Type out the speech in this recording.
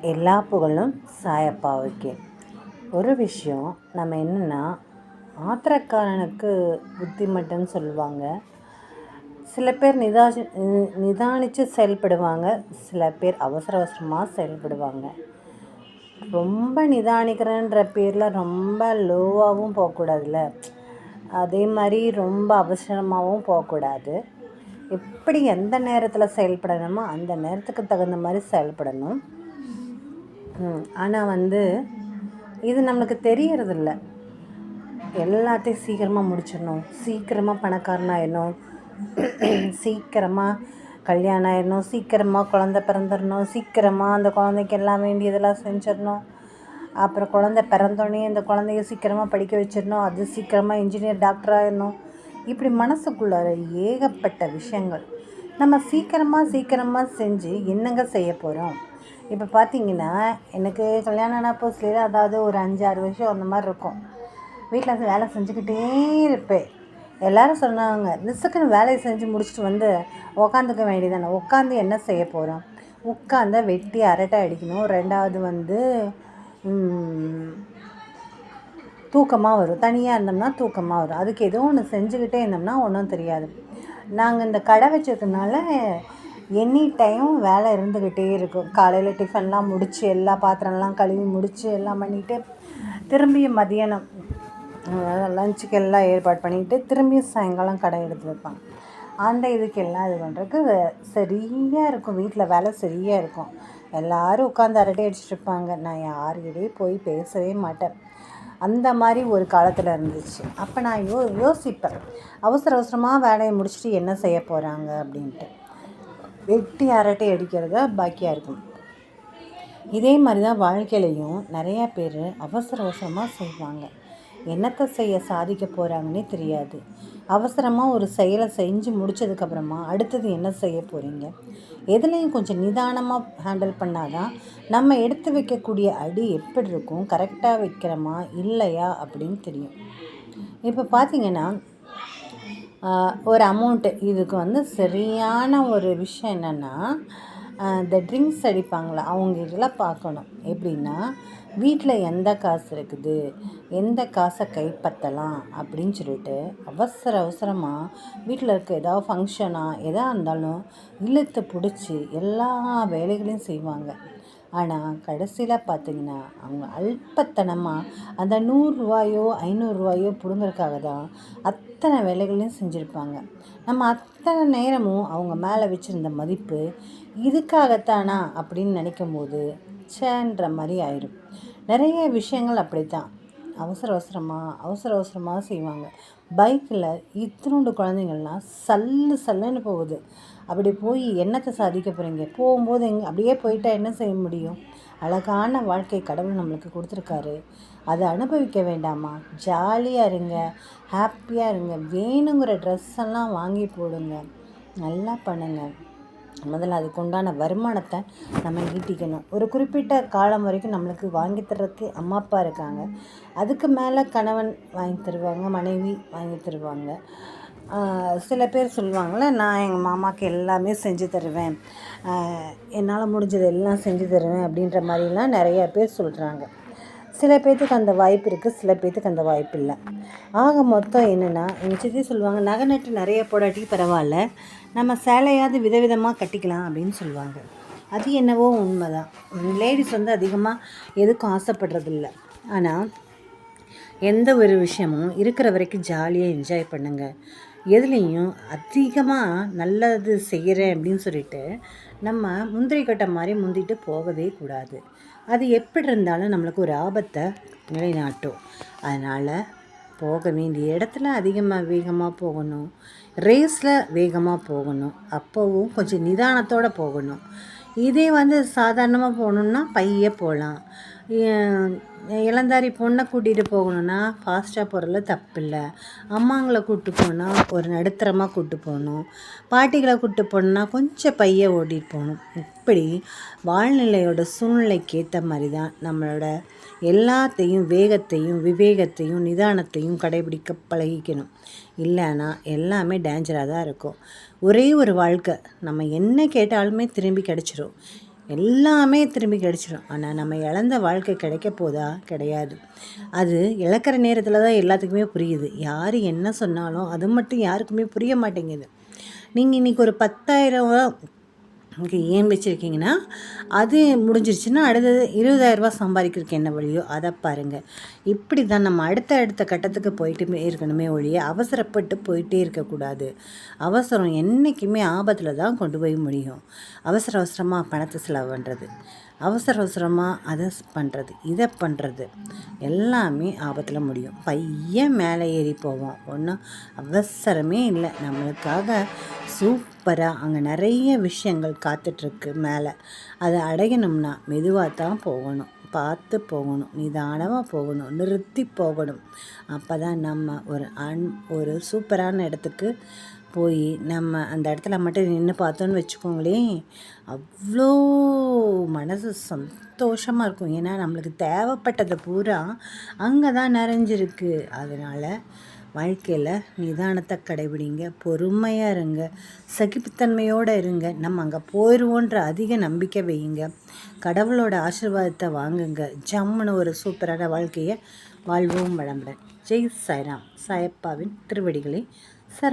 எல்லா புகழும் சாயப்பாவுக்கே. ஒரு விஷயம் நம்ம என்னென்னா ஆத்திரக்காரனுக்கு புத்தி மட்டும்னு சொல்லுவாங்க. சில பேர் நிதாசி நிதானித்து செயல்படுவாங்க. சில பேர் அவசர அவசரமாக செயல்படுவாங்க. ரொம்ப நிதானிக்கிறேன்ற பேரில் ரொம்ப லோவாகவும் போகக்கூடாதுல்ல. அதே மாதிரி ரொம்ப அவசரமாகவும் போகக்கூடாது. எப்படி எந்த நேரத்தில் செயல்படணுமோ அந்த நேரத்துக்கு தகுந்த மாதிரி செயல்படணும். ஆனால் வந்து இது நம்மளுக்கு தெரியறதில்ல. எல்லாத்தையும் சீக்கிரமாக முடிச்சிடணும். சீக்கிரமாக பணக்காரனாயிடணும் சீக்கிரமாக கல்யாணம் ஆயிடணும். சீக்கிரமாக குழந்த பிறந்துடணும். சீக்கிரமாக அந்த குழந்தைக்கு எல்லாம் வேண்டியதெல்லாம் செஞ்சிடணும். அப்புறம் குழந்த பிறந்தோடனே அந்த குழந்தைய சீக்கிரமாக படிக்க வச்சிடணும். அது சீக்கிரமாக இன்ஜினியர் டாக்டர் ஆயிடணும். இப்படி மனசுக்குள்ளார ஏகப்பட்ட விஷயங்கள். நம்ம சீக்கிரமாக சீக்கிரமாக செஞ்சு என்னங்க செய்ய போகிறோம் இப்போ பார்த்தீங்கன்னா எனக்கு கல்யாணம் ஆன புதுசுலேயே அதாவது ஒரு அஞ்சு ஆறு வருஷம் அந்த மாதிரி இருக்கும். வீட்டில் வந்து வேலை செஞ்சுக்கிட்டே இருப்பேன். எல்லோரும் சொன்னாங்க ரிசுக்குன்னு வேலையை செஞ்சு முடிச்சுட்டு வந்து உக்காந்துக்க வேண்டியதானே உட்காந்து என்ன செய்ய போகிறோம் உட்காந்த வெட்டி அரட்டை அடிக்கணும். ரெண்டாவது வந்து தூக்கமாக வரும். தனியாக இருந்தோம்னா தூக்கமாக வரும். அதுக்கு எதுவும் ஒன்று செஞ்சுக்கிட்டே இருந்தோம்னா ஒன்றும் தெரியாது. நாங்கள் இந்த கடை வச்சதுனால எனி டைம் வேலை இருந்துக்கிட்டே இருக்கும். காலையில் டிஃபன்லாம் முடித்து எல்லா பாத்திரம்லாம் கழுவி முடித்து எல்லாம் பண்ணிவிட்டு திரும்பியும் மதியானம் லஞ்சுக்கு எல்லாம் ஏற்பாடு பண்ணிக்கிட்டு திரும்பியும் சாயங்காலம் கடை எடுத்து வைப்பாங்க. அந்த இதுக்கு எல்லாம் இது பண்ணுறதுக்கு சரியாக இருக்கும். வீட்டில் வேலை சரியாக இருக்கும். எல்லோரும் உட்காந்து அரட்டை அடிச்சிட்ருப்பாங்க நான் யாருக்கிட்டே போய் பேசவே மாட்டேன். அந்த மாதிரி ஒரு காலத்தில் இருந்துச்சு. அப்போ நான் யோ யோசிப்பேன். அவசர அவசரமாக வேலையை முடிச்சுட்டு என்ன செய்ய போகிறாங்க அப்படின்ட்டு. வெட்டி அரட்டை அடிக்கிறதா பாக்கியாக இருக்கும். இதே மாதிரி தான் வாழ்க்கையிலையும் நிறையா பேர் அவசர அவசரமாக செய்வாங்க. என்னத்தை செய்ய சாதிக்க போகிறாங்கன்னே தெரியாது. அவசரமாக ஒரு செயலை செஞ்சு முடித்ததுக்கப்புறமா அடுத்தது என்ன செய்ய போகிறீங்க எதுலேயும் கொஞ்சம் நிதானமாக ஹேண்டில் பண்ணால் தான் நம்ம எடுத்து வைக்கக்கூடிய அடி எப்படி இருக்கும் கரெக்டாக வைக்கிறோமா இல்லையா அப்படின்னு தெரியும். இப்போ பார்த்தீங்கன்னா ஒரு அமௌண்ட்டு இதுக்கு வந்து சரியான ஒரு விஷயம் என்னென்னா இந்த ட்ரிங்க்ஸ் அடிப்பாங்களே அவங்க இதெல்லாம் பார்க்கணும். எப்படின்னா வீட்டில் எந்த காசு இருக்குது எந்த காசை கைப்பற்றலாம் அப்படின்னு சொல்லிட்டு அவசர அவசரமாக வீட்டில் இருக்க ஏதாவது ஃபங்க்ஷனாக எதாக இருந்தாலும் இழுத்து பிடிச்சி எல்லா வேலைகளையும் செய்வாங்க. ஆனால் கடைசியில் பார்த்தீங்கன்னா அவங்க அல்பத்தனமாக அந்த நூறுரூவாயோ ஐநூறுரூவாயோ பிடுங்கிறதுக்காக தான் அத்தனை வேலைகளையும் செஞ்சுருப்பாங்க. நம்ம அத்தனை நேரமும் அவங்க மேலே வச்சுருந்த மதிப்பு இதுக்காகத்தானா அப்படின்னு நினைக்கும் போது சேன்ற மாதிரி ஆயிடும் நிறைய விஷயங்கள் அப்படி தான் அவசர அவசரமாக அவசர அவசரமாக செய்வாங்க. பைக்கில் இத்தினோண்டு குழந்தைங்கள்லாம் சல்லு சல்லுன்னு போகுது. அப்படி போய் என்னத்தை சாதிக்க போகிறீங்க போகும்போது எங்கே அப்படியே போயிட்டால் என்ன செய்ய முடியும்? அழகான வாழ்க்கை கடவுள் நம்மளுக்கு கொடுத்துருக்காரு. அதை அனுபவிக்க வேண்டாமா? ஜாலியாக இருங்க ஹாப்பியாக இருங்க வேணுங்கிற ட்ரெஸ் எல்லாம் வாங்கி போடுங்க. நல்லா பண்ணுங்கள் முதல்ல அதுக்குண்டான வருமானத்தை நம்ம ஈட்டிக்கணும். ஒரு குறிப்பிட்ட காலம் வரைக்கும் நம்மளுக்கு வாங்கி தர்றதுக்கு அம்மா அப்பா இருக்காங்க. அதுக்கு மேலே கணவன் வாங்கி தருவாங்க மனைவி வாங்கி தருவாங்க. சில பேர் சொல்லுவாங்களே நான் எங்கள் மாமாவுக்கு எல்லாமே செஞ்சு தருவேன். என்னால் முடிஞ்சது எல்லாம் செஞ்சு தருவேன் அப்படின்ற மாதிரிலாம் நிறையா பேர் சொல்கிறாங்க சில பேர்த்துக்கு அந்த வாய்ப்பு இருக்குது சில பேர்த்துக்கு அந்த வாய்ப்பு இல்லை. ஆக மொத்தம் என்னென்னா எங்கள் சித்தி சொல்லுவாங்க நகை நட்டு நிறைய போடாட்டி பரவாயில்ல. நம்ம சேலையாவது விதவிதமாக கட்டிக்கலாம் அப்படின்னு சொல்லுவாங்க. அது என்னவோ உண்மை தான் லேடிஸ் வந்து அதிகமாக எதுக்கும் ஆசைப்படுறதில்ல. ஆனால் எந்த ஒரு விஷயமும் இருக்கிற வரைக்கும் ஜாலியாக என்ஜாய் பண்ணுங்கள் எதுலேயும் அதிகமாக நல்லது செய்கிறேன் அப்படின்னு சொல்லிட்டு நம்ம முந்திரி கட்டை மாதிரி முந்திட்டு போகவே கூடாது. அது எப்படி இருந்தாலும் நம்மளுக்கு ஒரு ஆபத்தை நிலைநாட்டும். அதனால் போக வேண்டிய இடத்துல அதிகமாக வேகமாக போகணும். ரேஸில் வேகமாக போகணும். அப்போவும் கொஞ்சம் நிதானத்தோடு போகணும். இதே வந்து சாதாரணமாக போகணுன்னா பைய போகலாம். இளந்தாரி பொண்ணை கூட்டிகிட்டு போகணுன்னா ஃபாஸ்ட்டாக போகிறதுல தப்பில்லை. அம்மாங்களை கூப்பிட்டு போனால் ஒரு நடுத்தரமாக கூப்பிட்டு போகணும். பாட்டிகளை கூப்பிட்டு போகணுன்னா கொஞ்சம் பைய ஓடிட்டு போகணும். இப்படி வாழ்நிலையோட சூழ்நிலைக்கு ஏற்ற மாதிரி தான் நம்மளோட எல்லாத்தையும் வேகத்தையும் விவேகத்தையும் நிதானத்தையும் கடைபிடிக்க பழகிக்கணும். இல்லைன்னா எல்லாமே டேஞ்சராக தான் இருக்கும். ஒரே ஒரு வாழ்க்கை நம்ம என்ன கேட்டாலுமே திரும்பி கிடச்சிரும். எல்லாமே திரும்பி கிடைச்சிடும் ஆனால் நம்ம இழந்த வாழ்க்கை கிடைக்க போதா? கிடையாது. அது இழக்கிற நேரத்தில் தான் எல்லாத்துக்குமே புரியுது. யார் என்ன சொன்னாலும் அது மட்டும் யாருக்குமே புரிய மாட்டேங்குது. நீங்கள் இன்றைக்கி ஒரு பத்தாயிரம் இங்கே ஏன் வச்சுருக்கீங்கன்னா அது முடிஞ்சிருச்சுன்னா அடுத்தது இருபதாயிரரூபா சம்பாதிக்கிறதுக்கு என்ன வழியோ அதை பாருங்கள் இப்படி தான் நம்ம அடுத்த அடுத்த கட்டத்துக்கு போயிட்டு இருக்கணுமே ஒழிய அவசரப்பட்டு போயிட்டே இருக்கக்கூடாது. அவசரம் என்றைக்குமே ஆபத்தில் தான் கொண்டு போய் முடியும். அவசர அவசரமாக பணத்தை செலவு பண்ணுறது அவசர அவசரமாக அதை பண்ணுறது இதை பண்ணுறது எல்லாமே ஆபத்தில் முடியும். பையன் மேலே ஏறி போவோம் ஒன்றும் அவசரமே இல்லை. நம்மளுக்காக சூப்பராக அங்கே நிறைய விஷயங்கள் காத்துட்ருக்கு மேலே. அதை அடையணும்னா மெதுவாக தான் போகணும். பார்த்து போகணும். நிதானமாக போகணும். நிறுத்தி போகணும். அப்போ தான் நம்ம ஒரு அன் ஒரு சூப்பரான இடத்துக்கு போய் நம்ம அந்த இடத்துல மட்டும் நின்று பார்த்தோன்னு வச்சுக்கோங்களேன். அவ்வளோ மனசு சந்தோஷமாக இருக்கும். ஏன்னா நம்மளுக்கு தேவைப்பட்டது பூரா அங்கே தான் நிறைஞ்சிருக்கு. அதனால் வாழ்க்கையில் நிதானத்தை கடைபிடிங்க பொறுமையாக இருங்க சகிப்புத்தன்மையோடு இருங்க. நம்ம அங்கே போயிடுவோன்ற அதிக நம்பிக்கை வையுங்க. கடவுளோட ஆசீர்வாதத்தை வாங்குங்க. ஜம்முன்னு ஒரு சூப்பரான வாழ்க்கையை வாழ்வோம் வளமுடன். ஜெய் சாய்ராம். சாயப்பாவின் திருவடிகளை சர